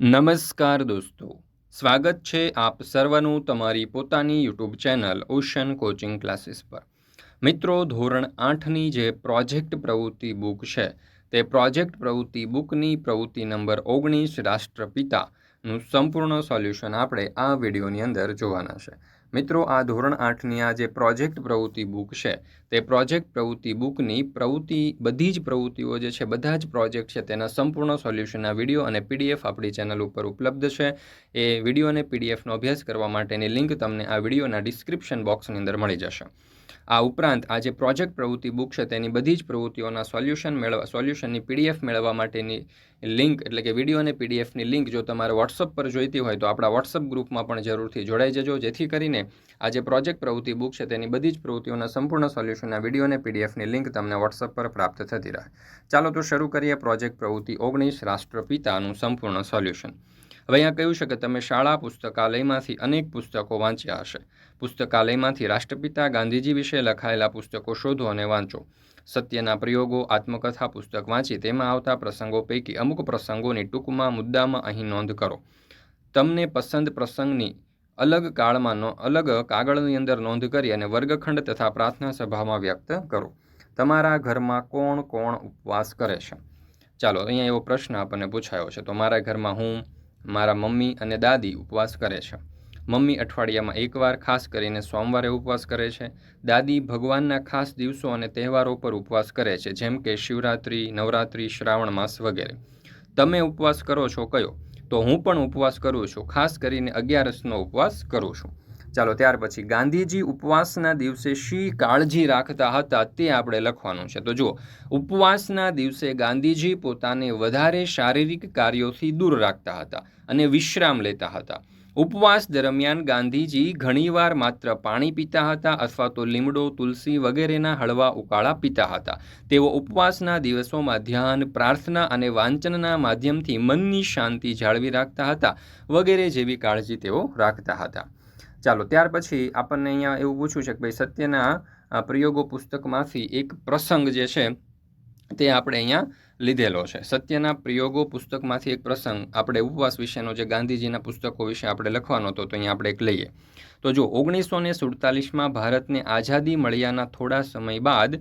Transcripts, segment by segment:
નમસ્કાર દોસ્તો. સ્વાગત છે આપ સર્વનું તમારી પોતાની YouTube channel ocean coaching classes પર. મિત્રો, ધોરણ આઠની જે પ્રોજેક્ટ પ્રવૃત્તિ બુક છે, તે પ્રોજેક્ટ પ્રવૃત્તિ બુકની પ્રવૃત્તિ નંબર ઓગણીસ રાષ્ટ્રપિતાનું સંપૂર્ણ સોલ્યુશન આપણે આ વિડીયોની અંદર જોવાના છે. મિત્રો, આ ધોરણ આઠની આ જે પ્રોજેક્ટ પ્રવૃત્તિ બુક છે, તે પ્રોજેક્ટ પ્રવૃત્તિ બુકની પ્રવૃત્તિ, બધી જ પ્રવૃત્તિઓ જે છે, બધા જ પ્રોજેક્ટ છે, તેના સંપૂર્ણ સોલ્યુશનના વીડિયો અને પીડીએફ આપણી ચેનલ ઉપર ઉપલબ્ધ છે. એ વીડિયો અને પીડીએફનો અભ્યાસ કરવા માટેની લિંક તમને આ વિડીયોના ડિસ્ક્રિપ્શન બોક્સની અંદર મળી જશે. આ ઉપરાંત આ જે પ્રોજેક્ટ પ્રવૃત્તિ બુક છે તેની બધી જ પ્રવૃત્તિઓના સોલ્યુશન મેળવવા સોલ્યુશનની પીડીએફ મેળવવા માટેની લિંક, એટલે કે વીડિયો અને પીડીએફની લિંક જો તમારે વોટ્સઅપ પર જોઈતી હોય તો આપણા વોટ્સઅપ ગ્રુપમાં પણ જરૂરથી જોડાઈ જજો. જેથી કરીને આ જે પ્રોજેક્ટ પ્રવૃત્તિ બુક છે તેની બધી જ પ્રવૃત્તિઓના સંપૂર્ણ સોલ્યુશનના વીડિયો અને પીડીએફની લિંક તમને વોટ્સઅપ પર પ્રાપ્ત થતી રહે. ચાલો તો શરૂ કરીએ પ્રોજેક્ટ પ્રવૃત્તિ ઓગણીસ રાષ્ટ્રપિતાનું સંપૂર્ણ સોલ્યુશન. હવે અહીંયા કહ્યું છે કે તમે શાળા, પુસ્તકાલયમાંથી અનેક પુસ્તકો વાંચ્યા હશે. પુસ્તકાલયમાંથી રાષ્ટ્રપિતા ગાંધીજી વિશે લખાયેલા પુસ્તકો શોધો અને વાંચો. સત્યના પ્રયોગો, આત્મકથા પુસ્તક વાંચી, તેમાં આવતા પ્રસંગો પૈકી અમુક પ્રસંગોની ટૂંકમાં મુદ્દામાં અહીં નોંધ કરો. તમને પસંદ પ્રસંગની અલગ કાળમાં અલગ કાગળની અંદર નોંધ કરી અને વર્ગખંડ તથા પ્રાર્થના સભામાં વ્યક્ત કરો. તમારા ઘરમાં કોણ કોણ ઉપવાસ કરે છે? ચાલો, અહીંયા એવો પ્રશ્ન આપણને પૂછાયો છે. તો મારા ઘરમાં હું મારા મમ્મી અને દાદી ઉપવાસ કરે છે. મમ્મી અઠવાડિયામાં એકવાર ખાસ કરીને સોમવારે ઉપવાસ કરે છે. દાદી ભગવાનના ખાસ દિવસો અને તહેવારો પર ઉપવાસ કરે છે, જેમ કે શિવરાત્રિ, નવરાત્રિ, શ્રાવણ માસ વગેરે. તમે ઉપવાસ કરો છો કયો? તો હું પણ ઉપવાસ કરું છું. ખાસ કરીને અગિયારસનો ઉપવાસ કરું છું. ચાલો ત્યાર પછી ગાંધીજી ઉપવાસના દિવસે શી કાળજી રાખતા હતા તે આપણે લખવાનું છે. તો જુઓ, ઉપવાસના દિવસે ગાંધીજી પોતાને વધારે શારીરિક કાર્યોથી દૂર રાખતા હતા અને વિશ્રામ લેતા હતા. ઉપવાસ દરમિયાન ગાંધીજી ઘણીવાર માત્ર પાણી પીતા હતા અથવા તો લીમડો, તુલસી વગેરેના હળવા ઉકાળા પીતા હતા. તેઓ ઉપવાસના દિવસોમાં ધ્યાન, પ્રાર્થના અને વાંચનના માધ્યમથી મનની શાંતિ જાળવી રાખતા હતા વગેરે જેવી કાળજી તેઓ રાખતા હતા. ચાલો, ત્યાર પછી આપણને અહીંયા એવું પૂછ્યું છે કે ભાઈ સત્યના પ્રયોગો પુસ્તકમાંથી એક પ્રસંગ જે છે તે આપણે અહીંયા લીધેલો છે. સત્યના પ્રયોગો પુસ્તકમાંથી એક પ્રસંગ. આપણે ઉપવાસ વિશેનો જે ગાંધીજીના પુસ્તકો વિશે આપણે લખવાનો હતો તો અહીંયા આપણે એક લઈએ. તો જો ઓગણીસો ને સુડતાલીસમાં ભારતને આઝાદી મળ્યાના થોડા સમય બાદ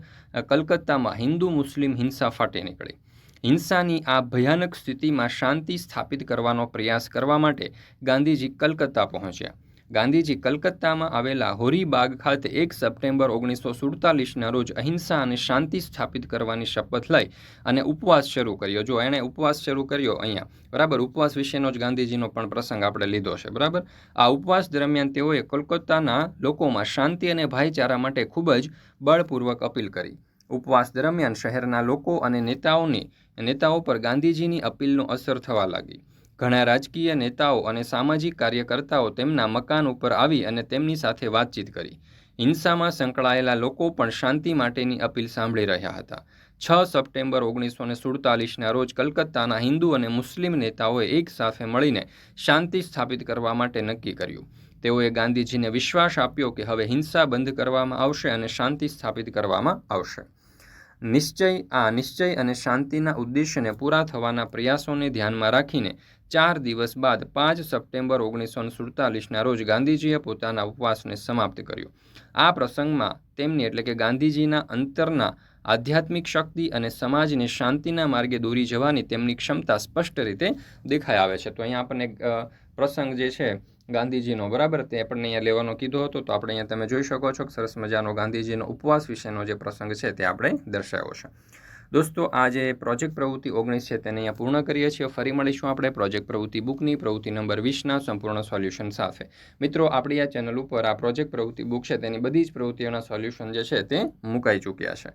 કલકત્તામાં હિન્દુ મુસ્લિમ હિંસા ફાટી નીકળી. હિંસાની આ ભયાનક સ્થિતિમાં શાંતિ સ્થાપિત કરવાનો પ્રયાસ કરવા માટે ગાંધીજી કલકત્તા પહોંચ્યા. ગાંધીજી કલકત્તામાં આવેલા હોરીબાગ ખાતે એક સપ્ટેમ્બર ઓગણીસો સુડતાલીસના રોજ અહિંસા અને શાંતિ સ્થાપિત કરવાની શપથ લઈ અને ઉપવાસ શરૂ કર્યો. જો એણે ઉપવાસ શરૂ કર્યો અહીંયા, બરાબર? ઉપવાસ વિશેનો જ ગાંધીજીનો પણ પ્રસંગ આપણે લીધો છે, બરાબર? આ ઉપવાસ દરમિયાન તેઓએ કોલકાતાના લોકોમાં શાંતિ અને ભાઈચારા માટે ખૂબ જ બળપૂર્વક અપીલ કરી. ઉપવાસ દરમિયાન શહેરના લોકો અને નેતાઓની, નેતાઓ પર ગાંધીજીની અપીલનો અસર થવા લાગી. ઘણા રાજકીય નેતાઓ અને સામાજિક કાર્યકર્તાઓ તેમના મકાન ઉપર આવી અને તેમની સાથે વાતચીત કરી. હિંસામાં સંકળાયેલા લોકો પણ શાંતિ માટેની અપીલ સાંભળી રહ્યા હતા. છ સપ્ટેમ્બર ઓગણીસો ને સુડતાલીસના રોજ કલકત્તાના હિન્દુ અને મુસ્લિમ નેતાઓએ એક સાથે મળીને શાંતિ સ્થાપિત કરવા માટે નક્કી કર્યું. તેઓએ ગાંધીજીને વિશ્વાસ આપ્યો કે હવે હિંસા બંધ કરવામાં આવશે અને શાંતિ સ્થાપિત કરવામાં આવશે. નિશ્ચય આ નિશ્ચય અને શાંતિના ઉદ્દેશ્યને પૂરા થવાના પ્રયાસોને ધ્યાનમાં રાખીને ચાર દિવસ બાદ પાંચ સપ્ટેમ્બર ઓગણીસો સુડતાલીસના રોજ ગાંધીજીએ પોતાના ઉપવાસને સમાપ્ત કર્યો. આ પ્રસંગમાં તેમની એટલે કે ગાંધીજીના અંતરના આધ્યાત્મિક શક્તિ અને સમાજને શાંતિના માર્ગે દોરી જવાની તેમની ક્ષમતા સ્પષ્ટ રીતે દેખાઈ આવે છે. તો અહીંયા આપણને પ્રસંગ જે છે ગાંધીજીનો, બરાબર? તે આપણને અહીંયા લેવાનો કીધો હતો, તો આપણે અહીંયા તમે જોઈ શકો છો કે સરસ મજાનો ગાંધીજીનો ઉપવાસ વિશેનો જે પ્રસંગ છે તે આપણે દર્શાવ્યો છે. દોસ્તો આ જે પ્રોજેક્ટ પ્રવૃત્તિ ઓગણીસ છે તેને અહીંયા પૂર્ણ કરીએ છીએ. ફરી મળીશું આપણે પ્રોજેક્ટ પ્રવૃત્તિ બુકની. પ્રવૃત્તિ નંબર વીસના સંપૂર્ણ સોલ્યુશન સાથે. મિત્રો, આપણી આ ચેનલ ઉપર આ પ્રોજેક્ટ પ્રવૃત્તિ બુક છે તેની બધી જ પ્રવૃત્તિઓના સોલ્યુશન જે છે તે મુકાઈ ચૂક્યા છે.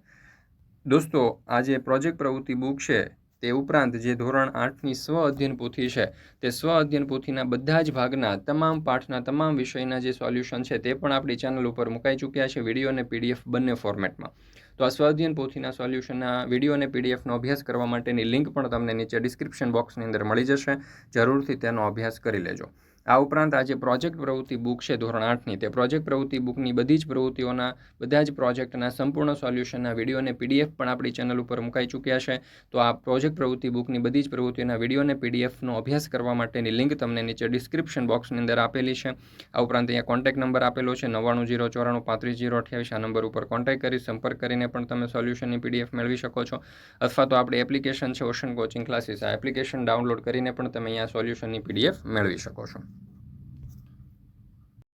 દોસ્તો આ જે પ્રોજેક્ટ પ્રવૃત્તિ બુક છે તે ઉપરાંત જે ધોરણ આઠની સ્વ અધ્યયન પોથી છે, તે સ્વ અધ્યયન પોથીના બધા જ ભાગના, તમામ પાઠના, તમામ વિષયના જે સોલ્યુશન છે તે પણ આપણી ચેનલ ઉપર મુકાઈ ચૂક્યા છે. વીડિયો અને પીડીએફ બંને ફોર્મેટમાં તો આ સ્વાધ્યન પોથીના સોલ્યુશનના વીડિયો અને પીડીએફનો અભ્યાસ કરવા માટેની લિંક પણ તમને નીચે ડિસ્ક્રિપ્શન બોક્સની અંદર મળી જશે. જરૂરથી તેનો અભ્યાસ કરી લેજો. આ ઉપરાંત આ જે પ્રોજેક્ટ પ્રવૃત્તિ બુક છે ધોરણ આઠની, તે પ્રોજેક્ટ પ્રવૃત્તિ બુકની બધી જ પ્રવૃત્તિઓના, બધા જ પ્રોજેક્ટના સંપૂર્ણ સોલ્યુશનના વીડિયો અને પીડીએફ પણ આપણી ચેનલ ઉપર મુકાઈ ચૂક્યા છે. તો આ પ્રોજેક્ટ પ્રવૃત્તિ બુકની બધી જ પ્રવૃત્તિઓના વીડિયો અને પીડીએફનો અભ્યાસ કરવા માટેની લિંક તમને નીચે ડિસ્ક્રિપ્શન બોક્સની અંદર આપેલી છે. આ ઉપરાંત અહીંયા કોન્ટેક્ટ નંબર આપેલો છે નવ્વાણું જીરો ચોરાણું પાંત્રીસ જીરો અઠ્યાવીસ. આ નંબર ઉપર કોન્ટેક્ટ કરી, સંપર્ક કરીને પણ તમે સોલ્યુશનની પીડીએફ મેળવી શકો છો. અથવા તો આપણી એપ્લિકેશન છે ઓશન કોચિંગ ક્લાસીસ. આ એપ્લિકેશન ડાઉનલોડ કરીને પણ તમે અહીંયા સોલ્યુશનની પીડીએફ મેળવી શકો છો.